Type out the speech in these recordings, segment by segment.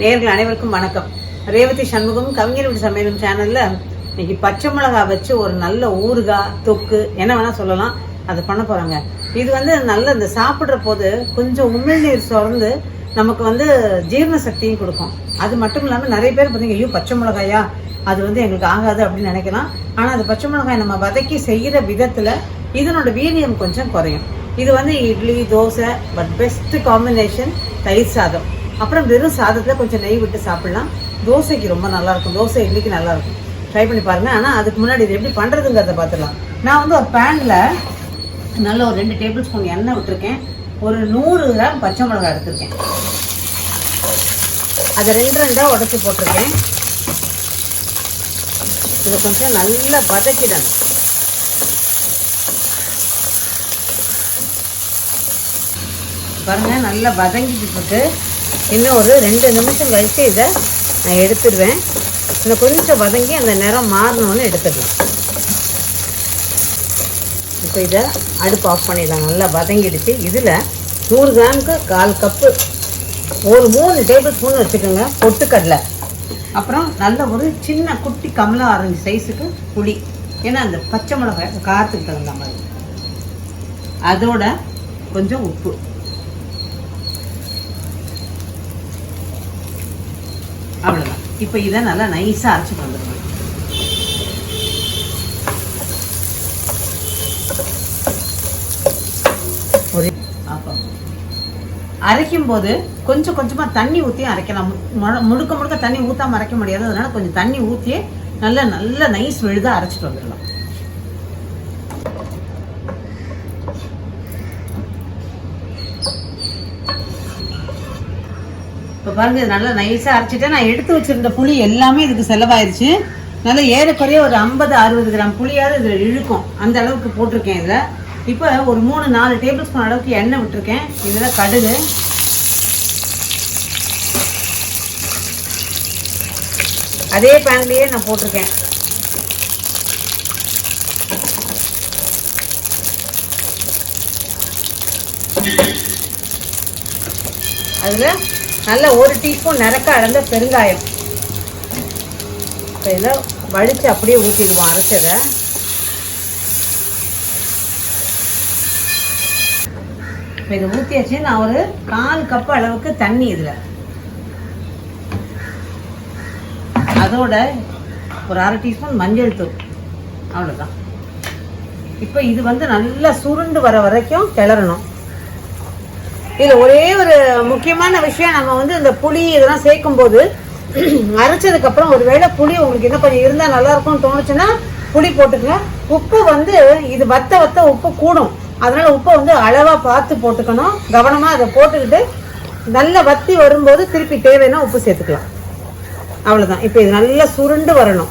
நேர்கள் அனைவருக்கும் வணக்கம். ரேவதி சண்முகம் கவிஞர் வீடு சமையலும் சேனல்ல இன்னைக்கு பச்சை மிளகா வச்சு ஒரு நல்ல ஊறுகாய் தொக்கு என்ன வேணா சொல்லலாம். அதை பண்ண போறாங்க. இது வந்து நல்ல இந்த சாப்பிட்ற போது கொஞ்சம் உமிழ்நீர் சுரந்து நமக்கு வந்து ஜீரண சக்தியும் கொடுக்கும். அது மட்டும் இல்லாமல் நிறைய பேர் பார்த்தீங்க ஐயோ பச்சை மிளகாயா? அது வந்து எங்களுக்கு ஆகாது அப்படின்னு நினைக்கலாம். ஆனால் அது பச்சை மிளகாய் நம்ம வதக்கி செய்கிற விதத்தில் இதனோட வீரியம் கொஞ்சம் குறையும். இது வந்து idli dosa but best combination தயிர் சாதம். அப்புறம் வெறும் சாதத்தில் கொஞ்சம் நெய் விட்டு சாப்பிட்லாம். தோசைக்கு ரொம்ப நல்லாயிருக்கும். தோசை இட்லிக்கு நல்லாயிருக்கும்? ட்ரை பண்ணி பாருங்கள் ஆனால் அதுக்கு முன்னாடி இது எப்படி பண்ணுறதுங்கிறத பார்த்துடலாம். நான் வந்து ஒரு பேனில் நல்ல ஒரு ரெண்டு டேபிள் ஸ்பூன் எண்ணெய் விட்டுருக்கேன். ஒரு நூறு கிராம் பச்சை மிளகாய் எடுத்திருக்கேன். அதை ரெண்டு ரெண்டாக உடச்சி போட்டிருக்கேன். இதை கொஞ்சம் நல்லா வதக்கிடணும். பாருங்கள் நல்லா வதங்கிட்டு இருக்கு. இன்னும் ஒரு ரெண்டு நிமிஷம் கழித்து இதை நான் எடுத்துடுவேன். இன்னும் கொஞ்சம் வதங்கி அந்த நிறம் மாறணும்னு எடுத்துடலாம் இப்போ இதை அடுப்பு ஆஃப் பண்ணிடலாம். நல்லா வதங்கிடுச்சு. இதில் நூறு கிராமுக்கு கால் கப்பு ஒரு மூணு டேபிள் ஸ்பூன் வச்சுக்கோங்க பொட்டுக்கடலை. அப்புறம் நல்ல ஒரு சின்ன குட்டி கமலா ஆரஞ்சு சைஸுக்கு புளி. ஏன்னா அந்த பச்சை மிளகாய் காரத்துக்கு தகுந்த மாதிரி. அதோட கொஞ்சம் உப்பு அவ்வளோதான் இப்போ இதை நல்லா நைஸாக அரைச்சிட்டு வந்துடணும் ஒரு ஆப்பா அரைக்கும் போது கொஞ்சம் கொஞ்சமாக தண்ணி ஊற்றி அரைக்கலாம். முழுக்க முழுக்க தண்ணி ஊற்றாமல் அரைக்க முடியாது. அதனால கொஞ்சம் தண்ணி ஊற்றியே நல்லா நல்ல நைஸ் விழுதாக அரைச்சிட்டு வந்துடலாம். இப்போ பாருங்க இது நல்லா நைஸாக அரைச்சிட்டு நான் எடுத்து வச்சிருந்த புளி எல்லாமே இதுக்கு செலவாயிருச்சு. நல்லா ஏறக்குறைய ஒரு ஐம்பது அறுபது கிராம் புளியாவது இதில் இழுக்கும். அந்த அளவுக்கு போட்டிருக்கேன் இதில். இப்போ ஒரு மூணு நாலு டேபிள் ஸ்பூன் அளவுக்கு எண்ணெய் விட்டுருக்கேன். இதில் கடுகு. அதே பேன்லேயே நான் போட்டிருக்கேன். அதில் நல்ல ஒரு டீஸ்பூன் நிறக்க அளந்த பெருங்காயம். இப்போ இதில் வடித்து அப்படியே ஊற்றிடுவோம் அரைச்சதை. இப்போ இதை ஊற்றியாச்சு நான் ஒரு கால் கப் அளவுக்கு தண்ணி இதில். அதோட ஒரு அரை டீஸ்பூன் மஞ்சள் தூள். அவ்வளோதான் இப்போ இது வந்து நல்லா சுருண்டு வர வரைக்கும் கிளறணும். இது ஒரே ஒரு முக்கியமான விஷயம் நம்ம வந்து இந்த புளி இதெல்லாம் சேர்க்கும் போது அரைச்சதுக்கு அப்புறம் ஒருவேளை புளி உங்களுக்கு என்ன கொஞ்சம் இருந்தால் நல்லா இருக்கும்னு தோணுச்சுன்னா புளி போட்டுக்கலாம் உப்பு வந்து இது வத்த வத்த உப்பு கூடும். அதனால உப்பை வந்து அளவாக பார்த்து போட்டுக்கணும். கவனமாக அதை போட்டுக்கிட்டு நல்ல வத்தி வரும்போது திருப்பி தேவைன்னா உப்பு சேர்த்துக்கலாம். அவ்வளோதான் இப்போ இது நல்லா சுருண்டு வரணும்.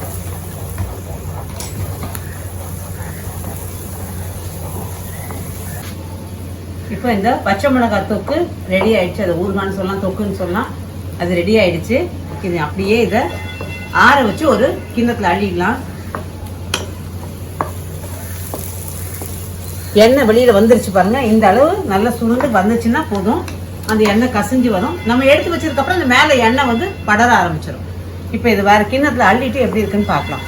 இப்போ இந்த பச்சை மிளகாய் தொக்கு ரெடி ஆயிடுச்சு. அதை ஊறுகான்னு சொல்லலாம் தொக்குன்னு சொல்லலாம். அது ரெடி ஆயிடுச்சு. இது அப்படியே இதை ஆற வச்சு ஒரு கிண்ணத்தில் அள்ளிடலாம். எண்ணெய் வெளியில வந்துருச்சு பாருங்க. இந்த அளவு நல்லா சுருண்டு வந்துச்சுன்னா போதும். அந்த எண்ணெய் கசிஞ்சு வரும். நம்ம எடுத்து வச்சதுக்கப்புறம் இந்த மேலே எண்ணெய் வந்து படர ஆரம்பிச்சிடும் இப்போ இது வேறு கிண்ணத்தில் அள்ளிட்டு எப்படி இருக்குன்னு பார்க்கலாம்.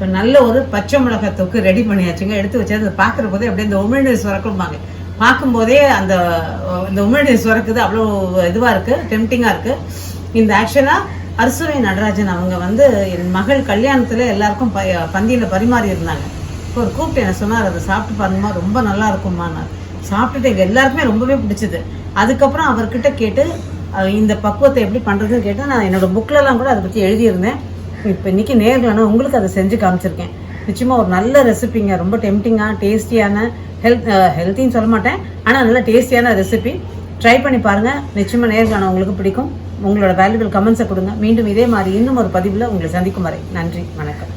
இப்போ நல்ல ஒரு பச்சை மிளகாய் தொக்கு ரெடி பண்ணியாச்சுங்க. எடுத்து வச்சு அதை பார்க்குற போதே அப்படியே இந்த உமிழ்நீர் சுரக்கும்பாங்க பார்க்கும்போதே அந்த இந்த உமிழ்நீர் சுரக்குது அவ்வளோ இதுவாக இருக்குது டெம்டிங்காக இருக்குது இந்த ஆக்சுவலாக அரிசுவை நடராஜன் அவங்க வந்து என் மகள் கல்யாணத்தில் எல்லாருக்கும் ப பந்தியில் பரிமாறி இருந்தாங்க. இப்போ ஒரு கூப்பிட்டு என்ன சொன்னார்? அதை சாப்பிட்டு பாருங்கம்மா. ரொம்ப நல்லா இருக்கும்மா நான் சாப்பிட்டுட்டு எங்கள் எல்லாருக்குமே ரொம்பவே பிடிச்சது. அதுக்கப்புறம் அவர்கிட்ட கேட்டு இந்த பக்குவத்தை எப்படி பண்ணுறதுன்னு கேட்டு நான் என்னோடய புக்கிலலாம் கூட அதை பற்றி எழுதியிருந்தேன். இப்போ இன்றைக்கி நேரில் உங்களுக்கு அதை செஞ்சு காமிச்சிருக்கேன். நிச்சயமாக ஒரு நல்ல ரெசிபிங்க ரொம்ப டெம்டிங்காக டேஸ்டியான ஹெல்த் ஹெல்த்தின்னு சொல்ல மாட்டேன். ஆனால் நல்ல டேஸ்டியான ரெசிபி ட்ரை பண்ணி பாருங்கள் நிச்சயமாக நேரில் உங்களுக்கு பிடிக்கும். உங்களோட வேல்யூபிள் கமெண்ட்ஸை கொடுங்க. மீண்டும் இதே மாதிரி இன்னும் ஒரு பதிவில் உங்களை சந்திக்கும் வரை. நன்றி. வணக்கம்.